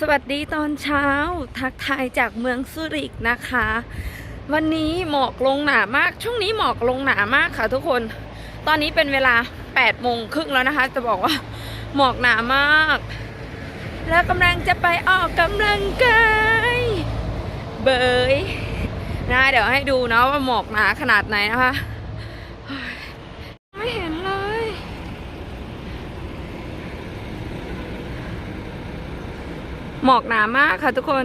สวัสดีตอนเช้าทักทายจากเมืองซูริกนะคะ วันนี้หมอกลงหนามาก ช่วงนี้หมอกลงหนามากค่ะทุกคน ตอนนี้เป็นเวลา8โมงครึ่งแล้วนะคะ จะบอกว่าหมอกหนามาก แล้วกำลังจะไปออกกำลังกายเบยนะเดี๋ยวให้ดูนะว่าหมอกหนาขนาดไหนนะคะ ไม่เห็นเลย หมอกหนามากค่ะทุกคน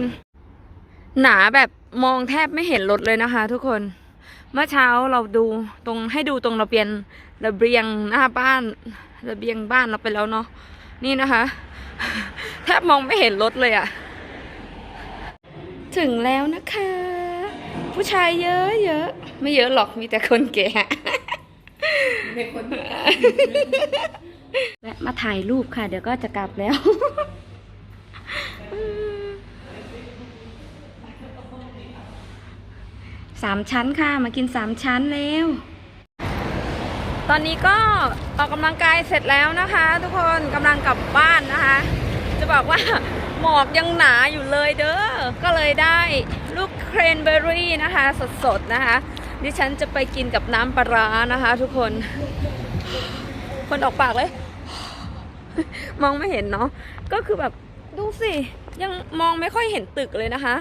หนาแบบมองแทบไม่เห็นรถเลยนะคะ ทุกคน เมื่อเช้าเราดูตรงให้ดูตรงระเบียงระเบียงหน้าบ้านระเบียงบ้านเราไปแล้วเนาะนี่นะคะ แทบมองไม่เห็นรถเลยอะถึงแล้วนะคะ ผู้ชายเยอะเยอะๆไม่เยอะหรอกมีแต่คนแก่และมาถ่ายรูปค่ะ เดี๋ยวก็จะกลับแล้ว สามชั้นค่ะ มากินสามชั้นเร็วตอนนี้ก็ออกกำลังกายเสร็จแล้วนะคะ ทุกคนกำลังกลับบ้านนะคะ จะบอกว่าหมอกยังหนาอยู่เลยเด้อ ก็เลยได้ลูกเครนเบอร์รี่นะคะ สดๆนะคะดิฉันจะไปกินกับน้ำปลาร้านะคะ ทุกคน คนออกปากเลย มองไม่เห็นเนาะก็คือแบบดูสิ ยังมองไม่ค่อยเห็นตึกเลยนะคะ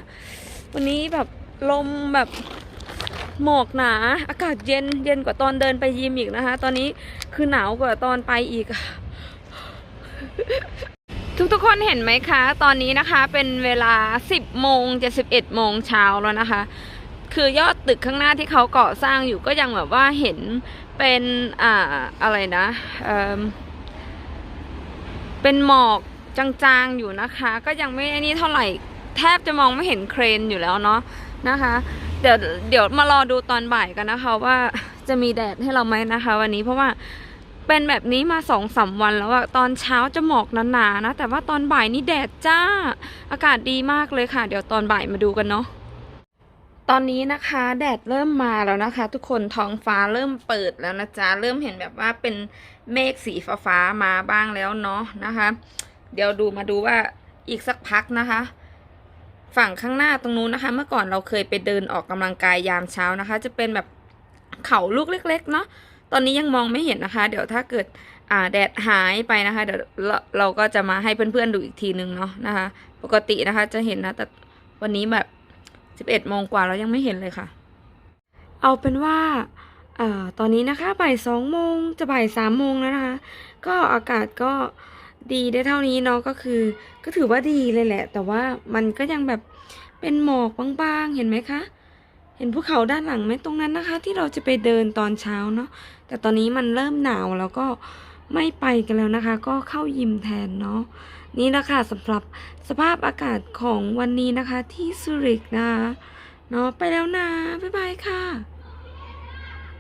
วันนี้แบบลมแบบ หมอกหนา อากาศเย็นเย็นกว่าตอนเดินไปยิมอีกนะคะ ตอนนี้คือหนาวกว่าตอนไปอีกทุกทุกๆคนเห็นไหมคะ ตอนนี้นะคะเป็นเวลา 10โมงจะ11โมงเช้าแล้วนะคะ คือยอดตึกข้างหน้าที่เขาก่อสร้างอยู่ก็ยังแบบว่าเห็นเป็นอ่าอะไรนะเเป็นหมอกจางๆอยู่นะคะ ก็ยังไม่อันนี้เท่าไหร่แทบจะมองไม่เห็นเครนอยู่แล้วเนาะนะคะ เดี๋ยวเดี๋ยวมารอดูตอนบ่ายกันนะคะ ว่าจะมีแดดให้เราไหมนะคะ วันนี้เพราะว่าเป็นแบบนี้มาสองสามวันแล้วอะตอนเช้าจะหมอกหนาๆนะ แต่ว่าตอนบ่ายนี่แดดจ้า อากาศดีมากเลยค่ะ เดี๋ยวตอนบ่ายมาดูกันเนาะตอนนี้นะคะแดดเริ่มมาแล้วนะคะ ทุกคนท้องฟ้าเริ่มเปิดแล้วนะจ๊ะเริ่มเห็นแบบว่าเป็นเมฆสีฟ้ามาบ้างแล้วเนาะนะคะ เดี๋ยวดูมาดูว่าอีกสักพักนะคะ ฝั่งข้างหน้าตรงนู้นนะคะ เมื่อก่อนเราเคยไปเดินออกกำลังกายยามเช้านะคะ จะเป็นแบบเขาลูกเล็ก ๆ เนาะตอนนี้ยังมองไม่เห็นนะคะ เดี๋ยวถ้าเกิดอ่าแดดหายไปนะคะ เดี๋ยวเราเราก็จะมาให้เพื่อนๆดูอีกทีนึงเนาะนะคะ ปกตินะคะจะเห็นนะแต่วันนี้แบบสิบเอ็ดโมงกว่าแล้วยังไม่เห็นเลยค่ะ เอาเป็นว่าอ่อตอนนี้นะคะบ่ายสองโมงจะบ่ายสามโมงแล้วนะคะ ก็อากาศก็ ดีได้เท่านี้เนาะก็คือ ก็ถือว่าดีเลยแหละ แต่ว่ามันก็ยังแบบเป็นหมอกบางๆ เห็นไหมคะ เห็นภูเขาด้านหลังไหมตรงนั้นนะคะ ที่เราจะไปเดินตอนเช้าเนาะแต่ตอนนี้มันเริ่มหนาวแล้วก็ไม่ไปกันแล้วนะคะ ก็เข้ายิมแทนเนาะนี่นะคะสำหรับสภาพอากาศของวันนี้นะคะ ที่ซูริกนะคะเนาะไปแล้วนะบ๊ายบายค่ะ